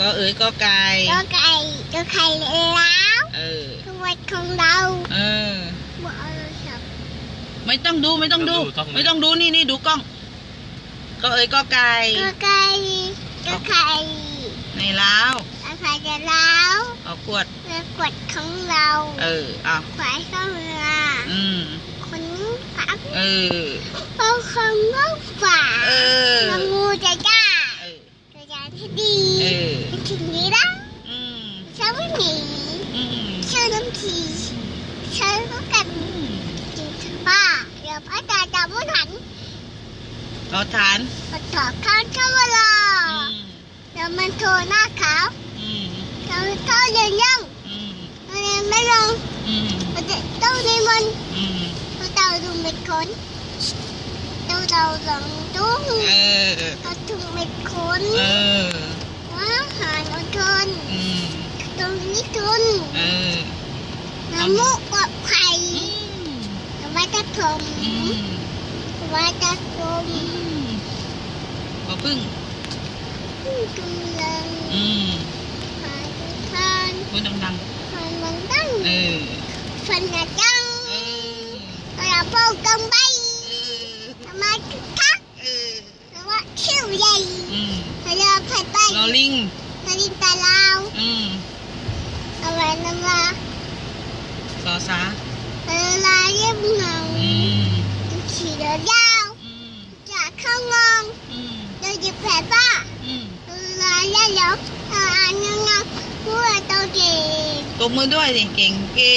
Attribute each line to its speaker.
Speaker 1: ก็เอ๋ยก็ไก่
Speaker 2: ก็ไก่ก็ไข่แล้ว
Speaker 1: เออ
Speaker 2: ตัววัดของเรา
Speaker 1: เออ
Speaker 2: บอกเอาสับ
Speaker 1: ไม่ต้องดูไม่ต้องดู
Speaker 3: ต้องดูต้องดู
Speaker 1: ไม่ต้องดูนี่นี่ดูกล้อง ก็เอ๋ยก็ไก่
Speaker 2: ก็ไก่ก็ไข่
Speaker 1: ในล้าว
Speaker 2: ก็ไข่จะแล้ว
Speaker 1: เอาขวด
Speaker 2: เรือกดของเรา
Speaker 1: เออเอา
Speaker 2: ขวายเข้าเรือ
Speaker 1: อืม
Speaker 2: คนพัก
Speaker 1: เออ
Speaker 2: เขาคงก็ฝ่า
Speaker 1: เออ
Speaker 2: แล้วงูจะจ้า
Speaker 1: เออ
Speaker 2: จะจ้าที่ดี
Speaker 1: เออ
Speaker 2: ทีนี้นะ
Speaker 1: อืม
Speaker 2: ฉันไม่หนี
Speaker 1: อืม
Speaker 2: ฉันน้ำทีฉันก็กัน
Speaker 1: อืม
Speaker 2: จริงป้าเดี๋ยวพ่อตาจะไม่ทัน
Speaker 1: เอาฐาน
Speaker 2: มาถอดข้าวเข้ามารอ
Speaker 1: อืม
Speaker 2: เดี๋ยวมันโทรหน้าขาว
Speaker 1: อืม
Speaker 2: เราเข้าเรียนยัง
Speaker 1: อืม
Speaker 2: เราเรียนไม่ลง
Speaker 1: อืม
Speaker 2: เราจะต้องเรียนมัน
Speaker 1: อืม
Speaker 2: เราเต่าดูเป็นคนเราเต่าหลังตุ้ง
Speaker 1: เออ
Speaker 2: เราถึงเป็นคน
Speaker 1: เออ
Speaker 2: ว่าหาเราทน
Speaker 1: อืม
Speaker 2: ตรงนี้ทน
Speaker 1: เออ
Speaker 2: น้ำมูกปลอดภัย
Speaker 1: อืม
Speaker 2: เราไม่จะทม
Speaker 1: อืม
Speaker 2: เราไม่จะทม
Speaker 1: อืมขอพึ่ง
Speaker 2: กำลัง
Speaker 1: อืม
Speaker 2: หาทาน
Speaker 1: พูดดัง
Speaker 2: หามันตั้ง
Speaker 1: ๆเออ
Speaker 2: ฟันนะจัง
Speaker 1: เออ
Speaker 2: เราพบกันไป
Speaker 1: เออ
Speaker 2: ทำไมคึกคัก
Speaker 1: เออ
Speaker 2: เพราะว่าชื่อใหญ่
Speaker 1: อืม
Speaker 2: เราไปไป
Speaker 1: ลอลิง
Speaker 2: ตาลินตาลาว
Speaker 1: อืม
Speaker 2: เอาไว้นำมา
Speaker 1: สอสา
Speaker 2: เวลาเรียบเงา
Speaker 1: อืม
Speaker 2: ขี่เรือยาว
Speaker 1: อืม
Speaker 2: จากข้างงอง
Speaker 1: อืม
Speaker 2: โดยหยิบแผลป้า
Speaker 1: อืม
Speaker 2: เวลาเรียกแล้วเอาอันยังงพูดตัวเก่ง
Speaker 1: ตบมือด้วยสิเก่งเก่